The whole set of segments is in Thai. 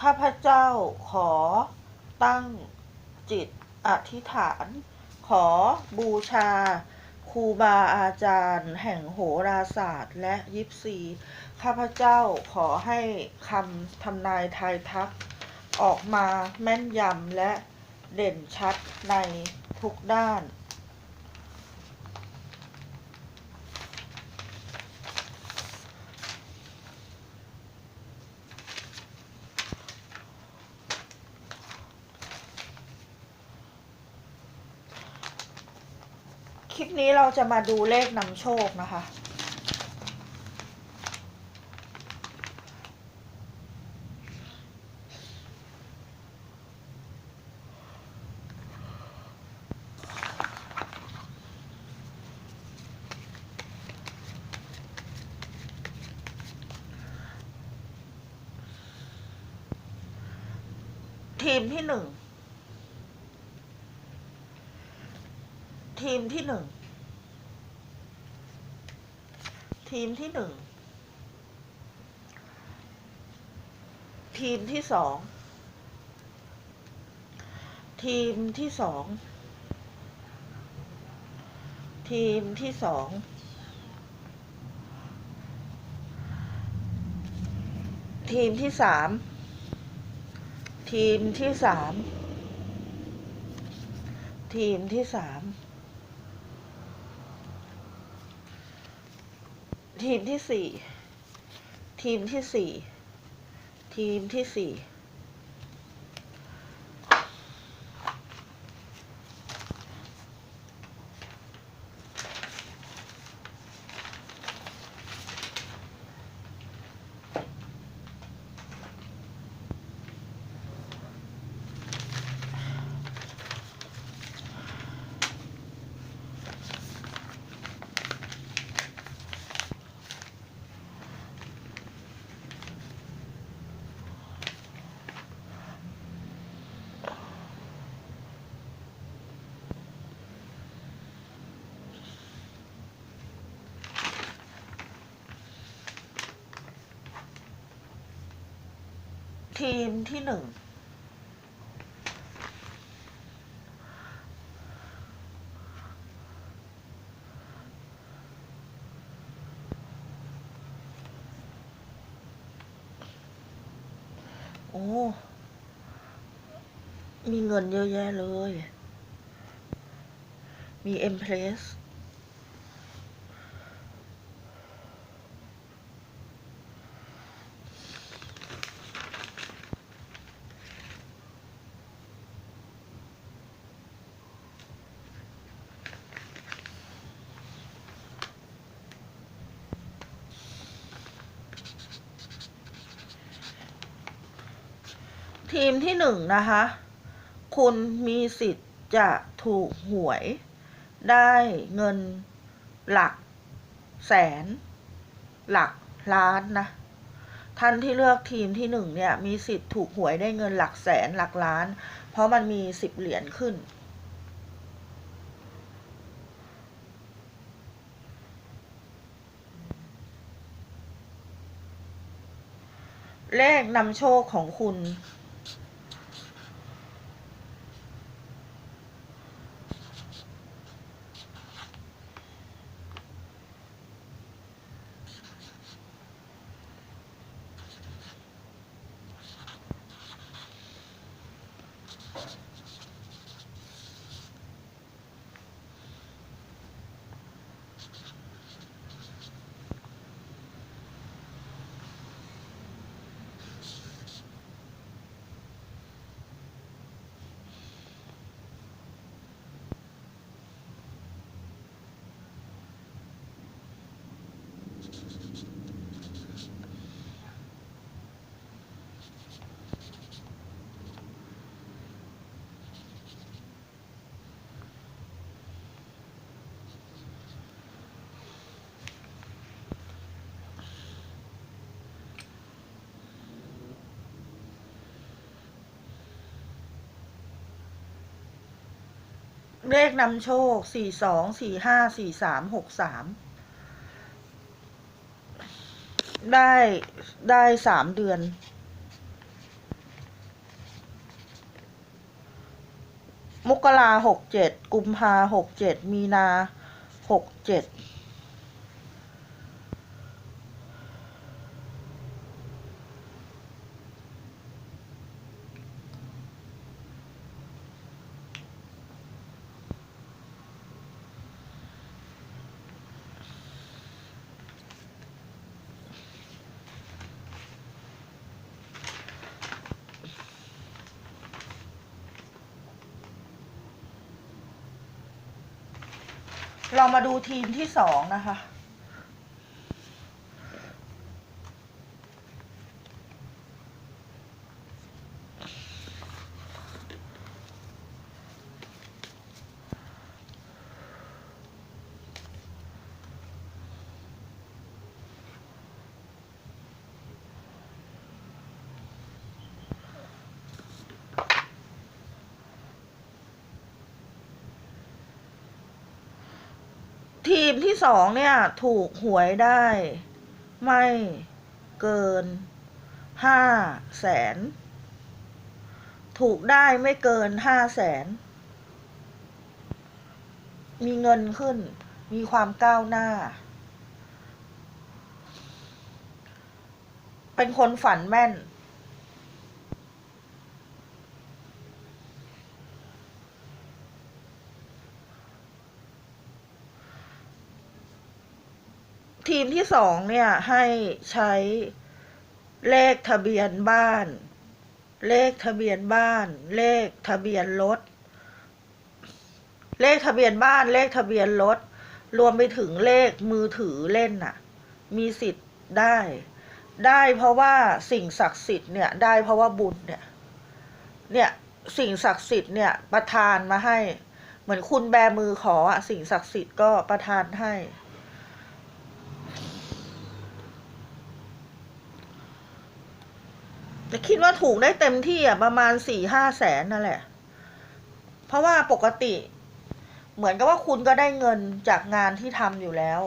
ข้าพเจ้าขอตั้งจิตอธิษฐาน ขอบูชาครูบาอาจารย์ แห่งโหราศาสตร์ และยิปซี ข้าพเจ้าขอให้คำทำนายทายทัก ออกมาแม่นยำและเด่นชัดในทุกด้าน ลิปนี้เราจะมาดูเลขนำโชคนะคะ ทีมที่หนึ่ง ทีมที่หนึ่ง ทีมที่หนึ่ง ทีมที่สอง ทีมที่สอง ทีมที่สองทีมที่สาม ทีมที่สาม ทีมที่สาม ทีมที่สี่ทีมที่สี่ทีมที่สี่ ทีมที่หนึ่งโอ้ มีเงินเยอะแยะเลย มีเอ็มเพลส ทีมที่หนึ่งนะคะ คุณมีสิทธิ์จะถูกหวย ได้เงินหลักแสน หลักล้านนะ ท่านที่เลือกทีมที่หนึ่งเนี่ยมีสิทธิ์ถูกหวยได้เงินหลักแสนหลักล้าน เพราะมันมีสิบเหรียญขึ้นเลขนำโชคของคุณ เลขนำโชคสี่สองสี่ห้าสี่สามหกสามได้ได้สามเดือน มกราหกเจ็ดกุมภาหกเจ็ดมีนาหกเจ็ด เรามาดูทีมที่สองนะคะ ทีมที่สองเนี่ย ถูกหวยได้ ไม่เกินห้าแสนถูกได้ไม่เกินห้าแสนมีเงินขึ้น มีความก้าวหน้า เป็นคนฝันแม่น ทีมที่สองเนี่ย ให้ใช้เลขทะเบียนบ้าน เลขทะเบียนบ้าน เลขทะเบียนรถ เลขทะเบียนบ้าน เลขทะเบียนรถ รวมไปถึงเลขมือถือเล่นน่ะ มีสิทธิ์ได้ ได้เพราะว่าสิ่งศักดิ์สิทธิ์เนี่ย ได้เพราะว่าบุญเนี่ย เนี่ยสิ่งศักดิ์สิทธิ์เนี่ยประทานมาให้ เหมือนคุณแบมือขออะสิ่งศักดิ์สิทธิ์ก็ประทานให้ แต่คิดว่าถูกได้เต็มที่อะประมาณสี่ห้าแสนนั่นแหละ เพราะว่าปกติ เหมือนกับว่าคุณก็ได้เงินจากงานที่ทำอยู่แล้ว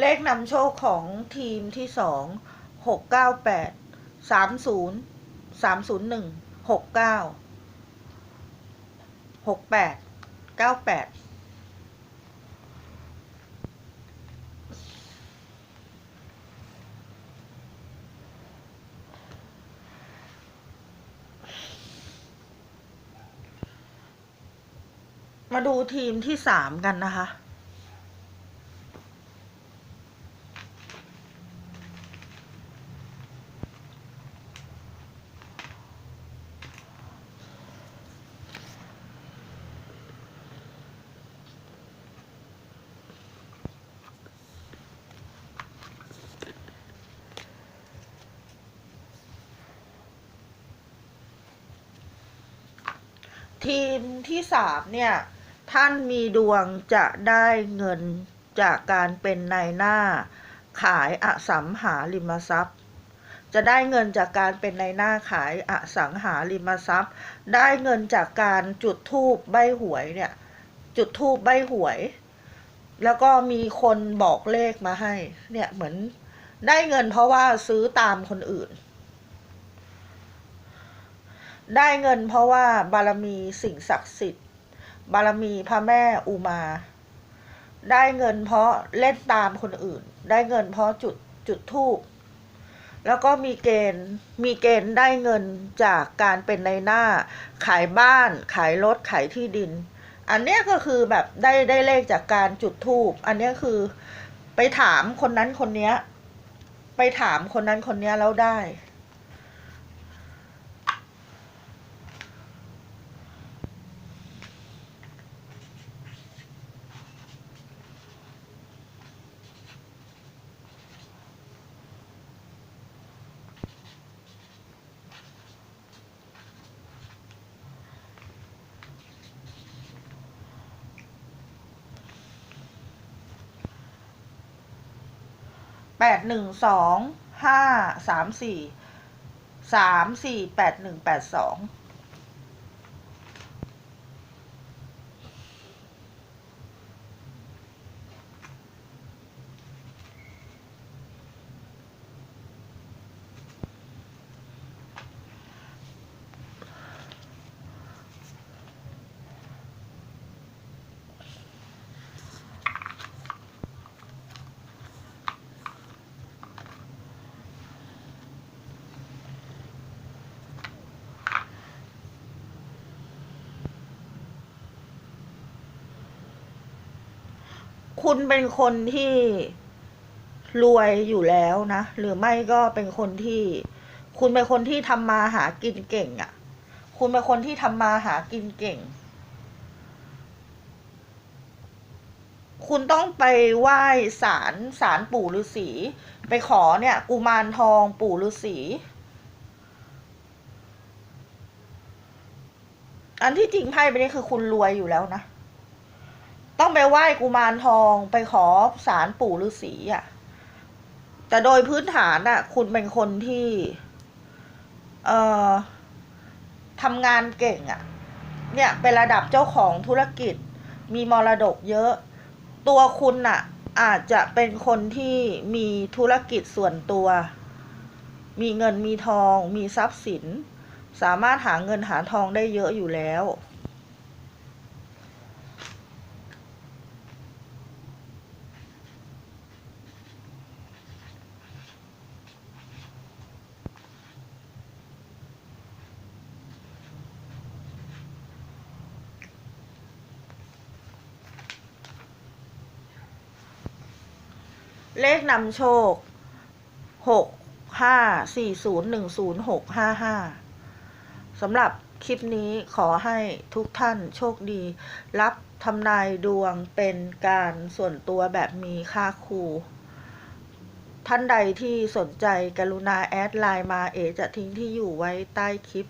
เลขนำโชคของทีมที่สองหกเก้าแปดสามศูนย์สามศูนย์หนึ่งหกเก้าหกแปดเก้าแปดมาดูทีมที่สามกันนะคะ ทีมที่สามเนี่ย ท่านมีดวงจะได้เงินจากการเป็นนายหน้า ขายอสังหาริมทรัพย์ จะได้เงินจากการเป็นนายหน้าขายอสังหาริมทรัพย์ ได้เงินจากการจุดทูบใบหวยเนี่ย จุดทูบใบหวย แล้วก็มีคนบอกเลขมาให้ เนี่ยเหมือนได้เงินเพราะว่าซื้อตามคนอื่น ได้เงินเพราะว่าบารมีสิ่งศักดิ์สิทธิ์ บารมีพระแม่อุมา ได้เงินเพราะเล่นตามคนอื่น ได้เงินเพราะจุดจุดทูบแล้วก็มีเกณฑ์มีเกณฑ์ได้เงินจากการเป็นในหน้า ขายบ้าน ขายรถขายที่ดิน อันเนี้ยก็คือแบบได้ได้เลขจากการจุดธูปอันเนี้ยคือไปถามคนนั้นคนเนี้ย ไปถามคนนั้นคนเนี้ยแล้วได้ แปดหนึ่งสองห้าสามสี่สามสี่แปดหนึ่งแปดสอง คุณเป็นคนที่รวยอยู่แล้วนะ หรือไม่ก็เป็นคนที่ คุณเป็นคนที่ทำมาหากินเก่งอะ่ะ คุณเป็นคนที่ทำมาหากินเก่ง คุณต้องไปไหว้ศาลศาลปู่ฤาษีไปขอเนี่ย กุมารทองปู่ฤาษีอันที่จริงไพ่ไปนี่คือคุณรวยอยู่แล้วนะ ต้องไปไหว้กุมารทองไปขอสารปู่ฤาษีอะ แต่โดยพื้นฐานอะ คุณเป็นคนที่ เอ่อทำงานเก่งอะ เนี่ยเป็นระดับเจ้าของธุรกิจ มีมรดกเยอะ ตัวคุณน่ะ อาจจะเป็นคนที่มีธุรกิจส่วนตัว มีเงินมีทอง มีทรัพย์สิน สามารถหาเงินหาทองได้เยอะอยู่แล้ว เลขนำโชคหกห้าสี่ศูนย์หนึ่งศูนย์หกห้าห้าสำหรับคลิปนี้ขอให้ทุกท่านโชคดี รับทำนายดวงเป็นการส่วนตัวแบบมีค่าครู ท่านใดที่สนใจกรุณาแอดไลน์มาเอจะทิ้งที่อยู่ไว้ใต้คลิป